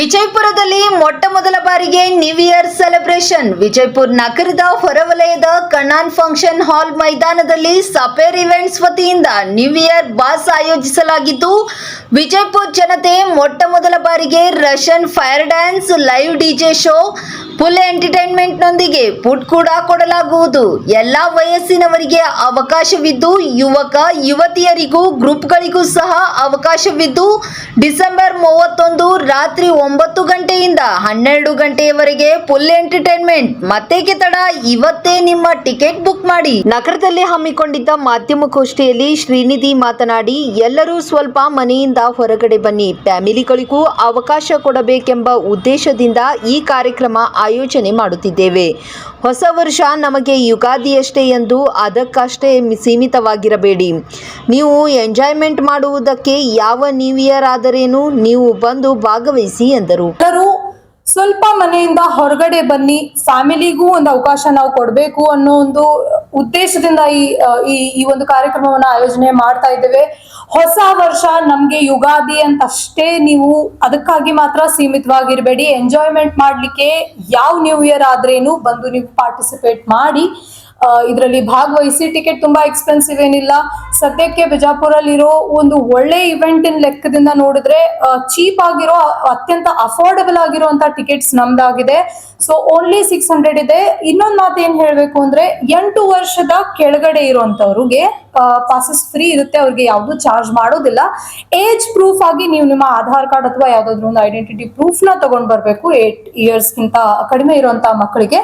ವಿಜಯಪುರದಲ್ಲಿ ಮೊಟ್ಟ ಮೊದಲ ಬಾರಿಗೆ ನ್ಯೂ ಇಯರ್ ಸೆಲೆಬ್ರೇಷನ್ ವಿಜಯಪುರ ನಗರದ ಹೊರವಲಯದ ಕಣಾನ್ ಫಂಕ್ಷನ್ ಹಾಲ್ ಮೈದಾನದಲ್ಲಿ ಸಪೇರ್ ಇವೆಂಟ್ಸ್ ವತಿಯಿಂದ ನ್ಯೂ ಇಯರ್ ಬಾಸ್ ಆಯೋಜಿಸಲಾಗಿದ್ದು, ವಿಜಯಪುರ ಜನತೆ ಮೊಟ್ಟ ಮೊದಲ ಬಾರಿಗೆ Russian fire dance live DJ show full ಎಂಟರ್ಟೈನ್ಮೆಂಟ್ನೊಂದಿಗೆ food ಕೂಡ ಕೊಡಲಾಗುವುದು. ಎಲ್ಲಾ ವಯಸ್ಸಿನವರಿಗೆ ಅವಕಾಶವಿದ್ದು, ಯುವಕ, ಯುವತಿಯರಿಗೂ ಗ್ರೂಪ್ಗಳಿಗೂ ಸಹ ಅವಕಾಶವಿದ್ದು, ಡಿಸೆಂಬರ್ ಮೂವತ್ತೊಂದು ರಾತ್ರಿ ಒಂಬತ್ತು ಗಂಟೆಯಿಂದ ಹನ್ನೆರಡು ಗಂಟೆಯವರೆಗೆ ಫುಲ್ ಎಂಟರ್ಟೈನ್ಮೆಂಟ್. ಮತ್ತೇಕೆ ತಡ, ಇವತ್ತೇ ನಿಮ್ಮ ಟಿಕೆಟ್ ಬುಕ್ ಮಾಡಿ. ನಗರದಲ್ಲಿ ಹಮ್ಮಿಕೊಂಡಿದ್ದ ಮಾಧ್ಯಮ ಗೋಷ್ಠಿಯಲ್ಲಿ ಶ್ರೀನಿಧಿ ಮಾತನಾಡಿ, ಎಲ್ಲರೂ ಸ್ವಲ್ಪ ಮನೆಯಿಂದ ಹೊರಗಡೆ ಬನ್ನಿ. ಫ್ಯಾಮಿಲಿಗಳಿಗೂ ಅವಕಾಶ ಕೊಡಬೇಕೆಂಬ ಉದ್ದೇಶದಿಂದ ಈ ಕಾರ್ಯಕ್ರಮ ಆಯೋಜನೆ ಮಾಡುತ್ತಿದ್ದೇವೆ. ಹೊಸ ವರ್ಷ ನಮಗೆ ಯುಗಾದಿಯಷ್ಟೇ ಎಂದು ಅದಕ್ಕಷ್ಟೇ ಸೀಮಿತವಾಗಿರಬೇಡಿ. ನೀವು ಎಂಜಾಯ್ಮೆಂಟ್ ಮಾಡುವುದಕ್ಕೆ ಯಾವ ನ್ಯೂ ಆದರೇನು, ನೀವು ಬಂದು ಭಾಗವಹಿಸಿ ಎಂದರು. ಸ್ವಲ್ಪ ಮನೆಯಿಂದ ಹೊರಗಡೆ ಬನ್ನಿ, ಫ್ಯಾಮಿಲಿಗೂ ಒಂದು ಅವಕಾಶ ನಾವು ಕೊಡಬೇಕು ಅನ್ನೋ ಒಂದು ಉದ್ದೇಶದಿಂದ ಈ ಈ ಒಂದು ಕಾರ್ಯಕ್ರಮವನ್ನು ಆಯೋಜನೆ ಮಾಡ್ತಾ ಇದ್ದೇವೆ. ಹೊಸ ವರ್ಷ ನಮ್ಗೆ ಯುಗಾದಿ ಅಂತ ಅಷ್ಟೇ ನೀವು ಅದಕ್ಕಾಗಿ ಮಾತ್ರ ಸೀಮಿತವಾಗಿರ್ಬೇಡಿ. ಎಂಜಾಯ್ಮೆಂಟ್ ಮಾಡ್ಲಿಕ್ಕೆ ಯಾವ ನ್ಯೂ ಇಯರ್ ಆದ್ರೇನು ಬಂದು ನೀವು ಪಾರ್ಟಿಸಿಪೇಟ್ ಮಾಡಿ. ಇದರಲ್ಲಿ ಭಾಗವಹಿಸಿ ಟಿಕೆಟ್ ತುಂಬಾ ಎಕ್ಸ್ಪೆನ್ಸಿವ್ ಏನಿಲ್ಲ. ಸದ್ಯಕ್ಕೆ ಬಿಜಾಪುರಲ್ಲಿರೋ ಒಂದು ಒಳ್ಳೆ ಇವೆಂಟ್ ಲೆಕ್ಕದಿಂದ ನೋಡಿದ್ರೆ ಚೀಪ್ ಆಗಿರೋ, ಅತ್ಯಂತ ಅಫೋರ್ಡಬಲ್ ಆಗಿರುವಂತ ಟಿಕೆಟ್ಸ್ ನಮ್ದಾಗಿದೆ. ಸೊ ಓನ್ಲಿ ಸಿಕ್ಸ್ ಹಂಡ್ರೆಡ್ ಇದೆ. ಇನ್ನೊಂದು ಮಾತು ಏನ್ ಹೇಳ್ಬೇಕು ಅಂದ್ರೆ, ಎಂಟು ವರ್ಷದ ಕೆಳಗಡೆ ಇರುವಂತವ್ರಿಗೆ ಪಾಸಸ್ ಫ್ರೀ ಇರುತ್ತೆ. ಅವ್ರಿಗೆ ಯಾವುದು ಚಾರ್ಜ್ ಮಾಡೋದಿಲ್ಲ. ಏಜ್ ಪ್ರೂಫ್ ಆಗಿ ನೀವು ನಿಮ್ಮ ಆಧಾರ್ ಕಾರ್ಡ್ ಅಥವಾ ಯಾವ್ದಾದ್ರು ಒಂದು ಐಡೆಂಟಿಟಿ ಪ್ರೂಫ್ನ ತಗೊಂಡ್ ಬರ್ಬೇಕು. ಏಟ್ ಇಯರ್ಸ್ ಗಿಂತ ಕಡಿಮೆ ಇರುವಂತ ಮಕ್ಕಳಿಗೆ.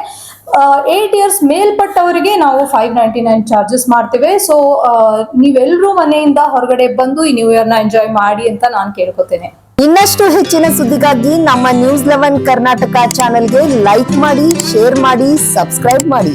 ಏಟ್ ಇಯರ್ಸ್ ಮೇಲ್ಪಟ್ಟವರಿಗೆ ನಾವು ಫೈವ್ ನೈಂಟಿ ನೈನ್ ಚಾರ್ಜಸ್ ಮಾಡ್ತೇವೆ ಸೊ ನೀವೆಲ್ಲರೂ ಮನೆಯಿಂದ ಹೊರಗಡೆ ಬಂದು ಈ ನ್ಯೂ ಇಯರ್ನ ಎಂಜಾಯ್ ಮಾಡಿ ಅಂತ ನಾನು ಕೇಳ್ಕೊತೇನೆ. ಇನ್ನಷ್ಟು ಹೆಚ್ಚಿನ ಸುದ್ದಿಗಾಗಿ ನಮ್ಮ ನ್ಯೂಸ್ ಲೆವೆನ್ ಕರ್ನಾಟಕ ಚಾನೆಲ್ಗೆ ಲೈಕ್ ಮಾಡಿ ಶೇರ್ ಮಾಡಿ ಸಬ್ಸ್ಕ್ರೈಬ್ ಮಾಡಿ.